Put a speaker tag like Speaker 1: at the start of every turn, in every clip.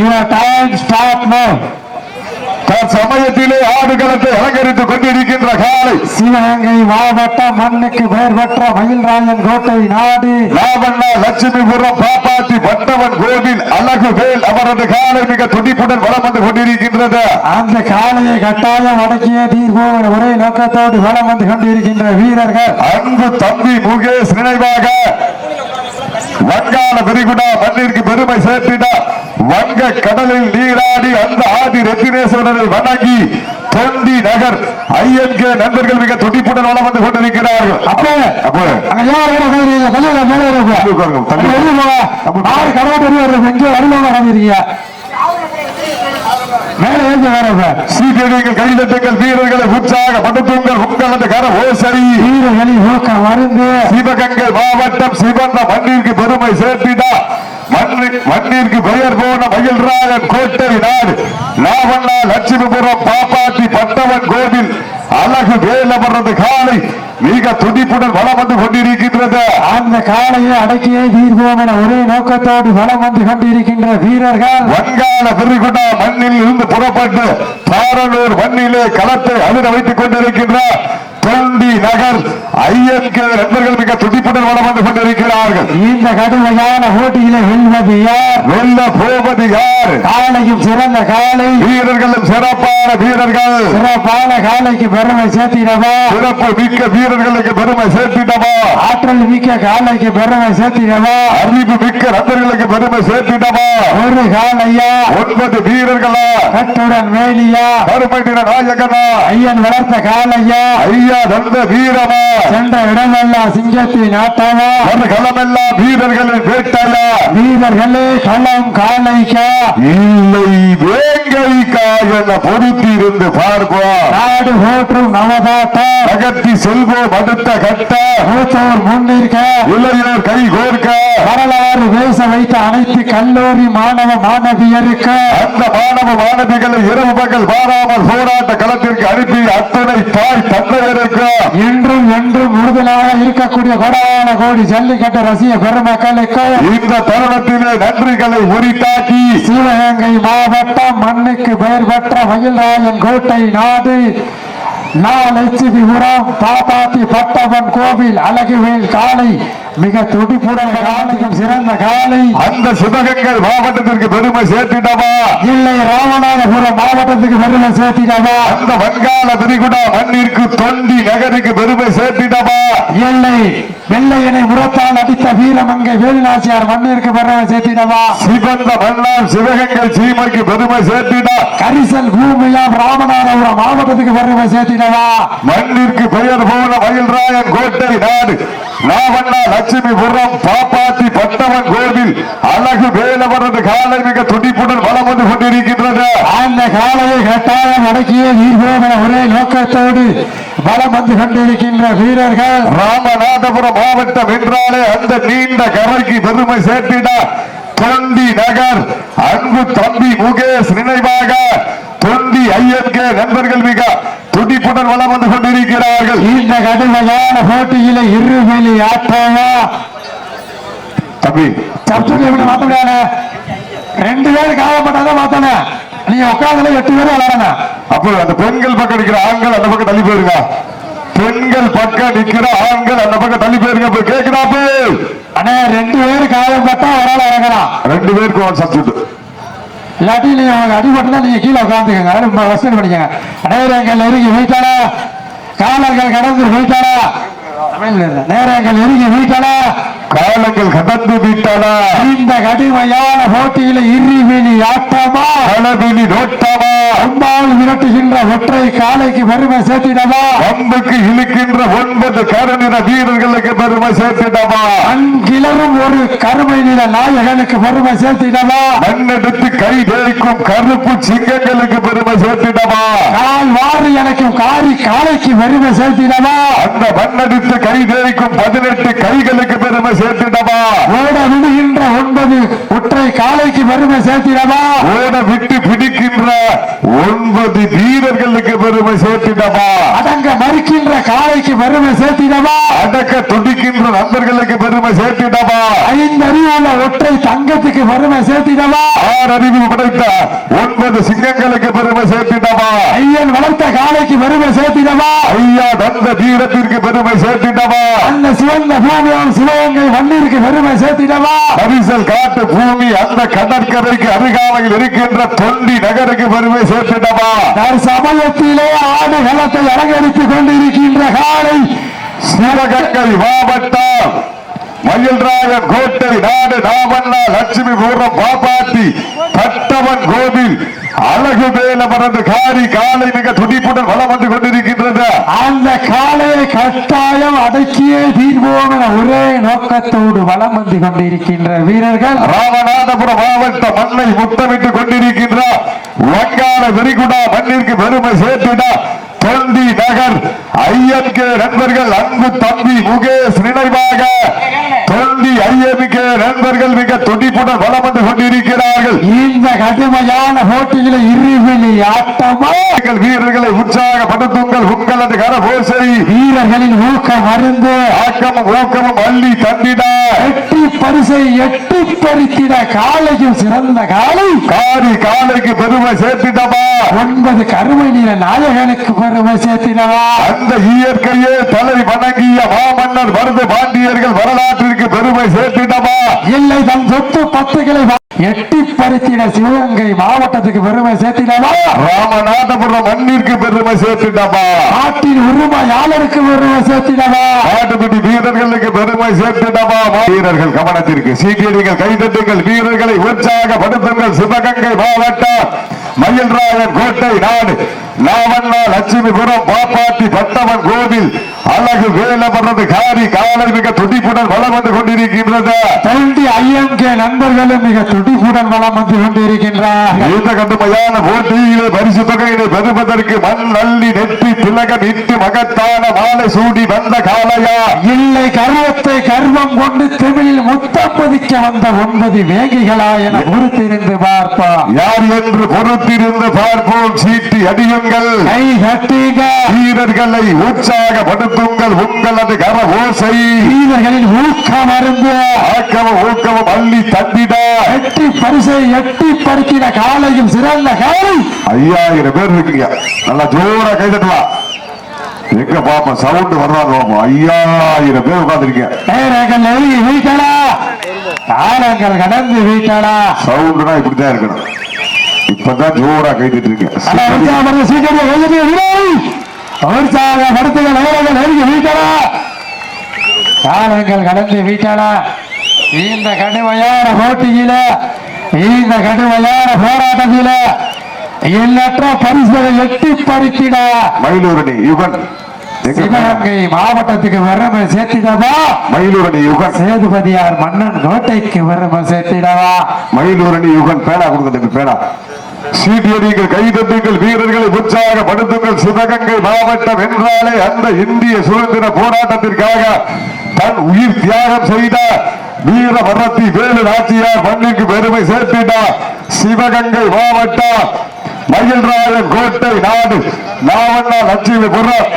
Speaker 1: Your time start now.
Speaker 2: சமயத்திலே ஆடுகளத்தை அலங்கரித்துக் கொண்டிருக்கின்ற காலை.
Speaker 1: சிவகங்கை மாவட்டம் மண்ணுக்கு பெயர் பெற்ற மயில்ராயன் கோட்டை நாடு.
Speaker 2: லாவண்ணா லட்சுமிபுரம் பாப்பாத்தி பட்டவன் கோவில் அழகு வேல் அவரது காலை மிக துடிப்புடன் வளம் வந்து கொண்டிருக்கின்றது.
Speaker 1: அந்த காளையை கட்டாயம் அடக்கிய தீர்வோம் ஒரே நோக்கத்தோடு வலம் வந்து கொண்டிருக்கின்ற வீரர்கள்.
Speaker 2: அன்பு தம்பி முகேஷ் நினைவாக. வங்காள விரிகுடா மண்ணிற்கு பெருமை சேர்த்திட வங்க கடலில் நீராடி அந்த ஆதி ரத்தினேஸ்வரரை வணங்கி தொண்டி நகர் ஐஎன்கே நண்பர்கள் மிக துடிப்புடன் வளம் வந்து கொண்டிருக்கிறார்கள்
Speaker 1: அப்போ
Speaker 2: அப்போ. கைதட்டுங்கள் வீரர்களை உற்சாக படுத்துங்கள் உங்களது கர ஓசரி.
Speaker 1: வீரர்களை ஊக்கம் மருந்து.
Speaker 2: சிவகங்கை மாவட்டம் சிவந்த மண்ணிற்கு பெருமை சேர்த்திடா. மண்ணி- மண்ணிற்கு பெயர் போன மயில்ராயன் கோட்டை நாடு. லாவண்ணா லட்சுமிபுரம் பாப்பாத்தி பட்டவன் கோவில். அழகு வேலவரது காலை. மிக துடிப்புடன் வளம் வந்து கொண்டிருக்கின்றது.
Speaker 1: அந்த காளையை அடக்கியே தீர்வோம் என ஒரே நோக்கத்தோடு வலம் வந்து கொண்டிருக்கின்ற வீரர்கள்.
Speaker 2: வங்காள விரிகுடா மண்ணில் இருந்து புறப்பட்டு பாரலூர் மண்ணிலே களத்தை அழுத வைத்துக் கொண்டிருக்கின்ற தொண்டி நகர் ஐஎன்கே நண்பர்கள் மிக துடிப்புடன் வளம் வந்து கொண்டிருக்கிறார்கள்.
Speaker 1: இந்த கடுமையான போட்டியில வெல்வது யார்?
Speaker 2: வெல்ல போவது யார்?
Speaker 1: காளையும் சிறந்த காளை
Speaker 2: வீரர்களும் சிறப்பான வீரர்கள்.
Speaker 1: சிறப்பான காளைக்கு பெருமை சேர்த்திடவா?
Speaker 2: சிறப்பு மிக்க வீரர்களுக்கு பெருமை சேர்த்திடவா?
Speaker 1: ஆற்றல் மிக்க காளைக்கு பெருமை சேர்த்திடவா?
Speaker 2: அறிவு மிக்க நண்பர்களுக்கு பெருமை சேர்த்திடவா?
Speaker 1: ஒரு காளையா
Speaker 2: ஒன்பது வீரர்களா?
Speaker 1: கட்டுடன் மேலியா
Speaker 2: கருமை நிற நாயகனா?
Speaker 1: ஐயன் வளர்த்த காளையா
Speaker 2: ஐயா தந்த வீரமா?
Speaker 1: சென்ற இடமெல்லாம் சிங்கத்தின் ஆட்டமா?
Speaker 2: ஒரு களமெல்லாம் வீரர்களின் வேட்டையா
Speaker 1: வீரர்களே களம் காளைக்கா
Speaker 2: இல்லை வேங்கைக்கா என பொறுத்திருந்து பார்ப்போம்
Speaker 1: நாடு போற்றும் நவதாட்டா
Speaker 2: நகர்த்தி செல்வோம் அடுத்த கட்ட.
Speaker 1: மூத்தோர் முன்னிற்க.
Speaker 2: இளைஞர் கை கோர்க்க.
Speaker 1: வரலாறு பேச வைத்த அனைத்து கல்லூரி மாணவ மாணவியருக்கு
Speaker 2: அந்த மாணவ மாணவிகளை இரவு பகல் மாறாமல் போராட்ட களத்திற்கு அனுப்பி அத்தனை தாய் தந்தையருக்கு
Speaker 1: இன்றும் என்றும் உறுதுணையாக இருக்கக்கூடிய கொடான கோடி ஜல்லிக்கட்டு ரசிக பெருமக்களுக்கு
Speaker 2: இந்த தருணத்திலே நன்றிகளை உரித்தாக்கி
Speaker 1: சிவகங்கை மாவட்டம் மண்ணுக்கு பெயர் பெற்ற மயில்ராயன் கோட்டை நாடு. நாலட்சுமிபுரம் பாப்பாத்தி பட்டவன் கோவில் அழகுவேல் காளை மிக துடிப்புடன் காளையும் சிறந்த காளை
Speaker 2: அந்த சிவகங்கை மாவட்டத்திற்கு பெருமை சேர்த்திடவா?
Speaker 1: இல்லை ராமநாதபுரம் மாவட்டத்துக்கு பெருமை சேர்த்திடவா?
Speaker 2: அந்த வங்காள விரிகுடா மண்ணிற்கு தொண்டி நகருக்கு பெருமை சேர்த்திடவா?
Speaker 1: இல்லை வெள்ளையனை முரத்தால் அடித்த வீரமங்கை வேலுநாச்சியார் மண்ணிற்கு பெருமை சேர்த்திடவா?
Speaker 2: சிவந்த மன்னார் சிவகங்கை சீமைக்கு பெருமை சேர்த்திடா.
Speaker 1: கரிசல் பூமியாம் ராமநாதபுரம் மாவட்டத்துக்கு பெருமை சேர்த்திடவா?
Speaker 2: மண்ணிற்கு பெயர் போன மயில்ராயன் கோட்டை நாடு. நாவண்ணா லட்சுமிபுரம் பாப்பாத்தி பட்டவன் கோவில் அழகு வேலவரது காலை மிக துடிப்புடன் வளம் வந்து கொண்டிருக்கின்றது.
Speaker 1: அந்த காலையை கட்டாயம் அடக்கிய வீர்வோம் என ஒரே நோக்கத்தோடு பலம் வந்து கொண்டிருக்கின்ற வீரர்கள்.
Speaker 2: ராமநாதபுரம் மாவட்டம் என்றாலே அந்த நீண்ட கரைக்கு பெருமை சேர்த்திட தொண்டி நகர் அன்பு தம்பி முகேஷ் நினைவாக தொண்டி ஐயன்கே நண்பர்கள் மிக துடிப்புடன் வளம் வந்து கொண்டிருக்கிறார்கள்.
Speaker 1: இந்த கடுமையான போட்டியில இருவெளி ஆட்டமா
Speaker 2: தம்பி.
Speaker 1: சப்துக்கு எப்படி மாத்த முடியாது ரெண்டு பேரும் காயப்பட்டாதான் மாத்தணும் நீங்க உட்காந்துல எட்டு பேரும் விளையாடுங்க.
Speaker 2: அப்போ அந்த பெண்கள் பக்கம் நிக்கிற ஆண்கள் அந்த பக்கம் தள்ளி போயிருங்க. பெண்கள் பக்கம் நிக்கிற ஆண்கள் அந்த பக்கம் தள்ளி போயிருங்க. இப்ப கேக்குறாப்பு
Speaker 1: அண்ணே ரெண்டு பேரும் காயப்பட்டா ஒரு ஆள் இறங்கலாம்.
Speaker 2: ரெண்டு பேருக்கும் ஒரு
Speaker 1: இல்லாட்டி நீங்க அவங்க அடிபட்டுனா நீங்க கீழே உட்காந்துக்கங்க ரொம்ப வசதி பண்ணிக்கங்க. நேரங்கள் நெருங்கி போயிட்டாரா காலங்கள் கடந்து போயிட்டாரா தமிழ்ல நேரங்கள் நெருங்கி போயிட்டாரா
Speaker 2: காலங்கள் கடந்து விட்டன.
Speaker 1: இந்த கடுமையான போட்டியில இறுதிவெளி ஆட்டமா?
Speaker 2: களவினி நோட்டமா?
Speaker 1: அம்பாள் விரட்டுகின்ற ஒற்றை காலைக்கு பெருமை சேர்த்திடவா?
Speaker 2: பம்புக்கு இழுக்கின்ற ஒன்பது கருநிற வீரர்களுக்கு பெருமை சேர்த்திடவா?
Speaker 1: அங்கிலரும் ஒரு கருமை நில நாயகனுக்கு பெருமை சேர்த்திடவா?
Speaker 2: மண்ணெடுத்து கை தேய்க்கும் கருப்பு சிங்கங்களுக்கு பெருமை சேர்த்திடவா?
Speaker 1: கால் வாரி எனக்கும் காரி காலைக்கு பெருமை சேர்த்திடவா?
Speaker 2: அந்த மண்ணெடுத்து கை தேய்க்கும் பதினெட்டு கைகளுக்கு பெருமை சேர்த்திடவா
Speaker 1: ஓட விடுகின்ற ஒன்பது ஒற்றை காலைக்கு பெருமை சேர்த்திடவா?
Speaker 2: ஓட விட்டு பிடிக்கின்ற துடிக்கின்ற ஒன்பது வீரர்களுக்கு பெருமை சேர்த்திடவா
Speaker 1: அடங்க மறுக்கின்ற காளைக்கு பெருமை சேர்த்திடவா?
Speaker 2: அடக்க துடிக்கின்ற நண்பர்களுக்கு பெருமை சேர்த்திடவா?
Speaker 1: ஐந்து அறிவுள்ள ஒற்றை தங்கத்துக்கு பெருமை சேர்த்திடவா?
Speaker 2: ஆறு அறிவு படைத்த ஒன்பது சிங்கங்களுக்கு பெருமை சேர்த்திடவா?
Speaker 1: ஐயன் வளர்த்த காளைக்கு பெருமை சேர்த்திடவா?
Speaker 2: ஐயா தந்த தீரத்திற்கு பெருமை சேர்த்திடவா?
Speaker 1: அந்த சிவந்த பூமியால் சிவகங்கை மண்ணிற்கு பெருமை சேர்த்திடவா?
Speaker 2: பரிசல் காட்டு பூமி அந்த கடற்கரைக்கு அருகாமையில் இருக்கின்ற தொண்டி நகருக்கு பெருமை சேர்த்திடவா
Speaker 1: சமயத்திலே ஆடு களத்தை அலங்கரித்துக் கொண்டிருக்கின்ற காளை
Speaker 2: சிவகங்கை மாவட்டம் மயில்ராய கோட்டை நாடு நாமண்ணா லட்சுமிபுரம் பாப்பாத்தி கட்டவன் கோவில் அழகு மேல மறந்து காரி காலை மிக துடிப்புடன் வளம் வந்து கொண்டிருக்கின்றது.
Speaker 1: அந்த காளையை கட்டாயம் அடக்கியே தீர்வோம் என ஒரே நோக்கத்தோடு வளம் வந்து கொண்டிருக்கின்ற வீரர்கள்.
Speaker 2: ராமநாதபுரம் மாவட்ட மண்ணை முத்தமிட்டு கொண்டிருக்கின்ற வங்காள விரிகுடா மண்ணிற்கு பெருமை சேர்த்துடா தொண்டி நகர் ஐயன்கே நண்பர்கள் அன்பு தம்பி முகேஷ் நினைவாக. தொண்டி ஐயனுக்கே நண்பர்கள் மிக துடிப்புடன் வளம் வந்து கொண்டிருக்கிறார்கள்.
Speaker 1: இந்த கடுமையான போட்டியில இருவெளி ஆட்டமா?
Speaker 2: வீரர்களை உற்சாகப்படுத்துங்கள் உங்களது கரபோசை
Speaker 1: வீரர்களின் ஊக்கம் அருந்து.
Speaker 2: ஆக்கமும் ஊக்கமும் அள்ளி தந்திட.
Speaker 1: எட்டி பரிசை எட்டி பறித்திட. காலையும் சிறந்த காலை.
Speaker 2: காரி காலைக்கு பெருமை சேர்த்திடமா
Speaker 1: ஒன்பது கருமை நிற நாயகனுக்கு பெருமை சேர்த்திடவா?
Speaker 2: அந்த இயற்கையே தலை வணங்கிய மாமன்னர் மருது பாண்டியர்கள் வரலாற்றிற்கு பெருமை சேர்த்திடமா
Speaker 1: இல்லை தன் சொத்து பத்துகளை எட்டி பறித்திட சிவகங்கை மாவட்டத்துக்கு பெருமை சேர்த்திடவா
Speaker 2: ராமநாதபுரம் மண்ணிற்கு பெருமை சேர்த்திடமா
Speaker 1: நாட்டின் உரிமையாளருக்கு பெருமை சேர்த்திடவா
Speaker 2: ஆட்டுக்குட்டி வீரர்களுக்கு பெருமை சேர்த்திடமா வீரர்கள் கவனத்திற்கு சீக்கியடிகள் கைதட்டுங்கள் வீரர்களை உற்சாகப்படுத்துங்கள். சிவகங்கை மாவட்டம் மயில்ராயன் கோட்டை நாடு. நாவண்ணா லட்சுமிபுரம் பாப்பாத்தி பட்டவன் கோவில். அழகு வேலமரது காரி காலை மிக துடிப்புடன் வளம் வந்து கொண்டிருக்கின்றது.
Speaker 1: தொண்டி ஐஎம்கே நண்பர்களும் மிக துடிப்புடன் வளம் வந்து கொண்டிருக்கின்றார்.
Speaker 2: இந்த கடுமையான போட்டியிலே பரிசு தொகையினை பெறுவதற்கு மண் அள்ளி நெற்றி திலகம் இட்டு மகத்தான மாலை சூடி வந்த காளையா.
Speaker 1: இல்லை கர்வத்தை கர்வம் கொண்டு தமிழில் முத்தம் பதிக்க வந்த ஒன்பது வேங்கிகளா என பொறுத்திருந்து பார்ப்போம்.
Speaker 2: யார் என்று பொறுத்திருந்து பார்ப்போம். சீட்டி அடியுங்கள்.
Speaker 1: கை கட்டுங்க
Speaker 2: வீரர்களை உற்சாகப்படுத்துங்கள். உங்களது கர ஓசை
Speaker 1: வீரர்களின் ஊக்கம் அருந்து
Speaker 2: ஆக்கமும் ஊக்கமும் அள்ளி தந்திட.
Speaker 1: எட்டி பரிசை எட்டி பறிக்கிற காலையும் சிறந்த காலை.
Speaker 2: ஐயாயிரம் பேர் இருக்கீங்க. நல்லா ஜோரா கைதட்டலாம் எங்க பாப்போம் சவுண்ட் பாப்போம் ஐயாயிரம் பேர்
Speaker 1: வீட்டடா காலங்கள் கடந்து வீட்டடா
Speaker 2: சவுண்ட்னா இப்படித்தான் இருக்கணும். இப்பதான் ஜோரா
Speaker 1: அண்ணா,
Speaker 2: இருக்கேன்.
Speaker 1: சீக்கிரம் விடுங்கள். உற்சாகப்படுத்துங்க நேரங்கள் நெருங்கி காலங்கள் கடந்து வீட்டடா இந்த கடுமையான போட்டியில இந்த கடுமையான போராட்டத்தில எண்ணற்ற பரிசுகளை எட்டி பறித்திட
Speaker 2: மயிலூரணி யுகன்
Speaker 1: சிவகங்கை மாவட்டத்துக்கு வறுமை சேர்த்திடவா?
Speaker 2: மயிலூரணி யுகன்.
Speaker 1: சேதுபதியார் மன்னன் கோட்டைக்கு வறுமை சேர்த்திடவா?
Speaker 2: மயிலூரணி யுகன் பேனா கொடுங்க பேனா சீட்டியடிகள் கைதட்டுங்கள் வீரர்களை உற்சாகப்படுத்துங்கள் சிவகங்கை மாவட்டம் என்றாலே அந்த இந்திய சுதந்திர போராட்டத்திற்காக தன் உயிர் தியாகம் செய்த வீர வரத்தி வேலு நாச்சியார் மண்ணுக்கு பெருமை சேர்த்திட்டார் சிவகங்கை மாவட்டம் மயில்ராயன் கோட்டை நாடு. நாவண்ணா லட்சுமிபுரம்.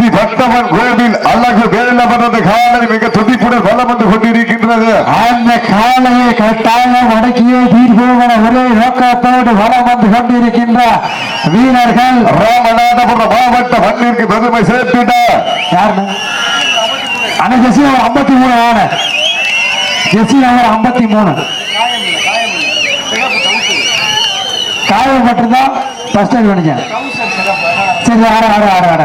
Speaker 2: காப்பாத்தி பட்டவன் கோவில் அழகு வேலவனது காலை மிக துடிப்புடன் வலம் வந்து கொண்டிருக்கின்றது.
Speaker 1: அந்த காலையை கட்டாயம் அடக்கியே தீர்ப்போவன ஒரே நோக்கத்தோடு வலம் வந்து கொண்டிருக்கின்ற வீரர்கள்.
Speaker 2: ராமநாதபுரம் மாவட்ட மண்ணிற்கு பெருமை சேர்த்திட.
Speaker 1: யாருன்னு அண்ணா ஜெசி அவர் ஐம்பத்தி மூணு ஆன ஜெசி அவர் ஐம்பத்தி மூணு. காயம் மட்டும்தான் ஃபர்ஸ்ட் எய்ட் பண்ணிக்க சரி ஆட ஆட ஆட ஆட.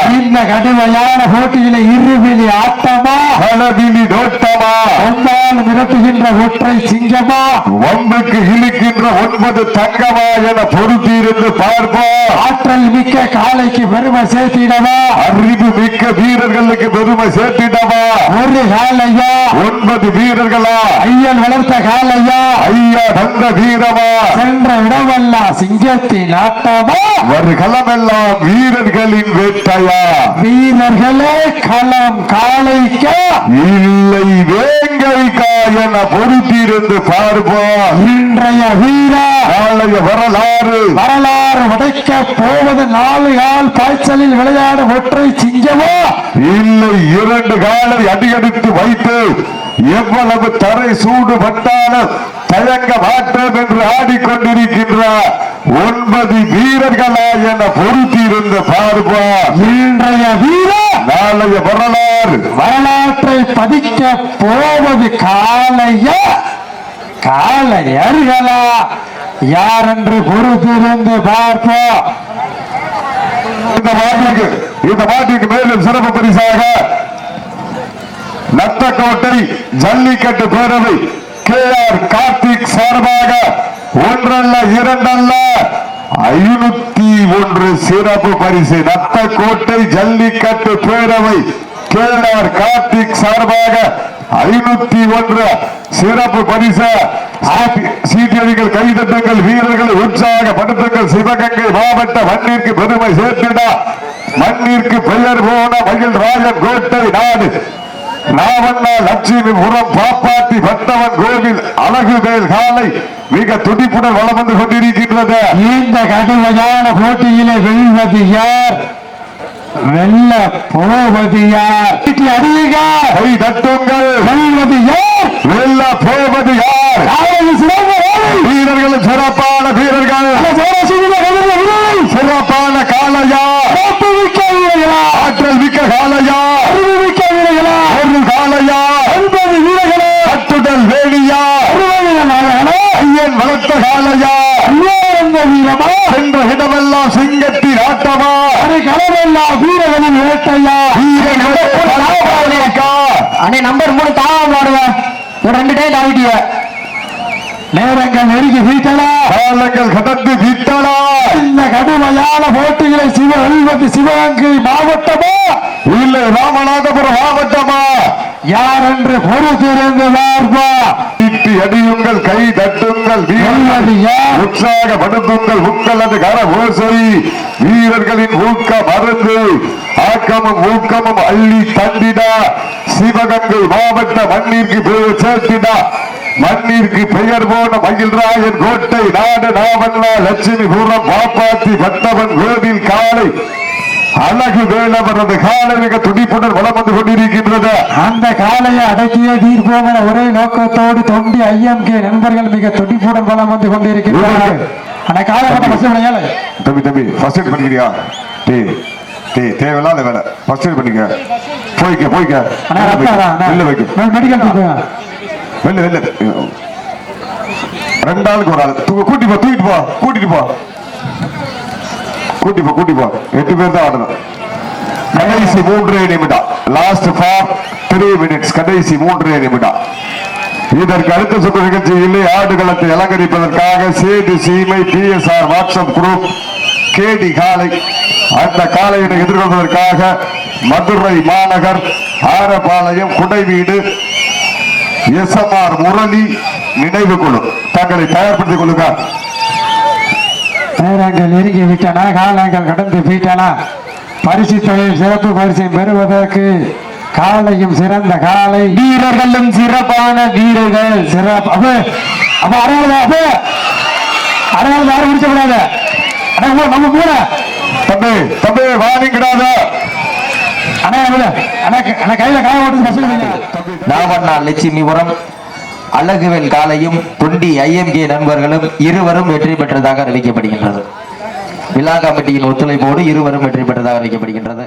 Speaker 1: கடுமையான போட்டியில இருவிழி ஆட்டமா?
Speaker 2: களவிழி நோட்டமா
Speaker 1: ஒன்றால் மிரட்டுகின்ற ஒற்றை சிங்கமா?
Speaker 2: வம்புக்கு இழுக்கின்ற ஒன்பது தங்கமா என பொறுத்திருந்து பார்ப்போம்.
Speaker 1: ஆற்றல் மிக்க காலைக்கு பெருமை சேர்த்திடவா?
Speaker 2: அறிவு மிக்க வீரர்களுக்கு பெருமை சேர்த்திடவா?
Speaker 1: ஒரு காலையா
Speaker 2: ஒன்பது வீரர்களா?
Speaker 1: ஐயன் வளர்த்த காலையா
Speaker 2: ஐயா தந்த வீரமா?
Speaker 1: சென்ற இடமெல்லாம் சிங்கத்தின் நாட்டமா
Speaker 2: வருகளமெல்லாம் வீரர்களின் வேட்டையா?
Speaker 1: வீரர்களே களம் காளைக்கா
Speaker 2: இல்லை வேங்கைக்கா என பொறுத்திருந்து பார்ப்போம்
Speaker 1: இன்றைய வீரா
Speaker 2: நாளைய வரலாறு.
Speaker 1: வரலாறு உடைக்க போவது நாலு கால் பாய்ச்சலில் விளையாடும் ஒற்றை சிங்கமோ?
Speaker 2: இல்லை இரண்டு காலை அடியெடுத்து வைத்து எவ்வளவு தரை சூடு பட்டாலும் தயங்க மாட்டோம் என்று ஆடிக்கொண்டிருக்கின்றார். ஒன்பது வீரர்களா என பொறுத்திருந்து பார்ப்போம்.
Speaker 1: இன்றைய வீரா
Speaker 2: நாளைய வரலாறு.
Speaker 1: வரலாற்றை பதிக்க போவது காளையா காளையர்களா? யார் என்று பொறுத்திருந்து பார்ப்போம்.
Speaker 2: இந்த மாட்டிற்கு இந்த மாட்டிற்கு மேலும் சிறப்பு பரிசாக நத்தக்கோட்டை ஜல்லிக்கட்டு பேரவை கே ஆர் கார்த்திக் சார்பாக ஒன்றல்ல இரண்டல்ல ஐநூத்தி ஒன்று சிறப்பு பரிசு. நத்தக்கோட்டை ஜல்லிக்கட்டு பேரவை கேஆர் கார்த்திக் சார்பாக ஐநூத்தி ஒன்று சிறப்பு பரிசு. சீட்டியடிகள் கைதட்டுங்கள் வீரர்களை உற்சாகப்படுத்துங்கள். சிவகங்கை மாவட்ட மண்ணிற்கு பெருமை சேர்த்திட. மண்ணிற்கு பெயர் போன மயில் ராஜன் கோட்டை நாடு. நாவண்ணா லட்சுமி புறம் பாப்பாத்தி பட்டவன் கோவில் அழகு மேல் காலை மிக துடிப்புடன் வளம் வந்து கொண்டிருக்கின்றது.
Speaker 1: இந்த கடுமையான போட்டியிலே வெல்வது யார்? வெல்ல போவது யார்? சீட்டி அடியுங்க.
Speaker 2: கை தட்டுங்கள்.
Speaker 1: வெல்வது யார்?
Speaker 2: வெல்ல போவது யார். வீரர்கள் சிறப்பான வீரர்கள்
Speaker 1: அந்த சோழசீல கதிர விருதை
Speaker 2: சிறப்பான காளையா
Speaker 1: தோற்றுவிக்க வீரர்களா
Speaker 2: ஆற்றல் மிக்க காளையா
Speaker 1: அறிவுமிக்க வீரர்களா
Speaker 2: ஒரு காளையா
Speaker 1: ஒன்பது வீரர்களா
Speaker 2: கட்டுடல் வேலியா
Speaker 1: அறுபது நாளர்களா
Speaker 2: ஐயன் வளர்த்த காளையா
Speaker 1: ஐயாயிரம் வீரமா
Speaker 2: சென்ற இடமெல்லாம் சிங்கத்தின் ஆட்டமா
Speaker 1: அது களமெல்லாம் வீரர்களின் வேட்டையா
Speaker 2: வீரர்கள்
Speaker 1: அண்ணே நம்பர் மூணு தாவம் ஒரு ரெண்டு டே தாவிட்டிய. நேரங்கள் நெருங்கி வீட்டலா.
Speaker 2: காலங்கள் கடந்து விட்டனா
Speaker 1: இந்த கடுமையான போட்டிகளை சிவ சிவகங்கை மாவட்டமா?
Speaker 2: இல்லை ராமநாதபுரம் மாவட்டமா?
Speaker 1: யார் என்று பொறுத்திருந்து பார்ப்பா
Speaker 2: இட்டு அடியுங்கள் கை தட்டுங்கள் உற்சாகப்படுத்துங்கள் உங்களது கர ஓசை வீரர்களின் ஊக்க மருந்து ஆக்கமும் ஊக்கமும் அள்ளி தந்திடா. சிவகங்கை மாவட்ட மண்ணிற்கு பெரு சேர்த்திடா. மண்ணிற்கு பெயர் போன மகிழ்ராயன் கோட்டை நாடு நாவண்ணா லட்சுமிபுரம் பாப்பாத்தி பட்டவன் கோவில் காலை அழகு வேலவரது காலை மிக துடிப்புடன் வளம் வந்து கொண்டிருக்கின்றது.
Speaker 1: அந்த காலையை அடக்கிய தீர்ப்போம் என ஒரே நோக்கத்தோடு தொண்டி ஐஎம் கே நண்பர்கள் மிக துடிப்புடன் பலம் வந்து கொண்டிருக்கிறார்கள் அந்த காலகட்ட விளையாடு
Speaker 2: தம்பி தம்பி ஃபர்ஸ்ட் எய்ட் பண்ணிக்கிறியா? டேய் டேய் தேவையில்லாத வேலை. ஃபர்ஸ்ட் எய்ட் பண்ணிக்க. போய்க்க போய்க்க. வெளில வைக்க
Speaker 1: மெடிக்கல்
Speaker 2: வெளில வெளில ரெண்டு ஆளுக்கு ஒரு ஆள். தூக்கு கூட்டி போ தூக்கிட்டு போ கூட்டிட்டு போ. கூட்டி போ கூட்டி போ. எட்டு பேர் தான் ஆடணும். கடைசி மூன்றே நிமிடம். லாஸ்ட் ஃபார் த்ரீ மினிட்ஸ் கடைசி மூன்றே நிமிடம். இதற்கு அடுத்த சுற்று நிகழ்ச்சியில் ஆடுகளத்தை அலங்கரிப்பதற்காக சேது சீமை பிஎஸ்ஆர் வாட்ஸ்அப் குரூப் கேடி காலை அந்த காலையினை எதிர்கொள்வதற்காக மதுரை மாநகர் ஆரப்பாளையம் குடைவீடு எஸ்எம்ஆர் முரளி நினைவு குழு. தங்களை தயார்படுத்திக் கொள்ளுங்கள்.
Speaker 1: நேரங்கள் நெருங்கி விட்டன காலங்கள் கடந்து விட்டன பரிசு தொழில் சிறப்பு பரிசை பெறுவதற்கு காலையும் சிறந்த காலை. வீரர்களும் சிறப்பான வீரர்கள். சிறப்பு அப்ப அப்ப அடையாளம் அப்ப? அடையாளம் யாரும் முடிச்ச கூடாது அண்ணா உங்க- நம்ம கூட
Speaker 2: தம்பி தம்பி வாங்கிக்கிடாத
Speaker 1: அண்ணா. அண்ணா கையில காய ஓட்டு
Speaker 3: நாவண்ணா லட்சுமிபுரம் அழகுவேல் காலையும் தொண்டி ஐஎம்கே நண்பர்களும் இருவரும் வெற்றி பெற்றதாக அறிவிக்கப்படுகின்றது. விழா கமிட்டியின் ஒத்துழைப்போடு இருவரும் வெற்றி பெற்றதாக அறிவிக்கப்படுகின்றது.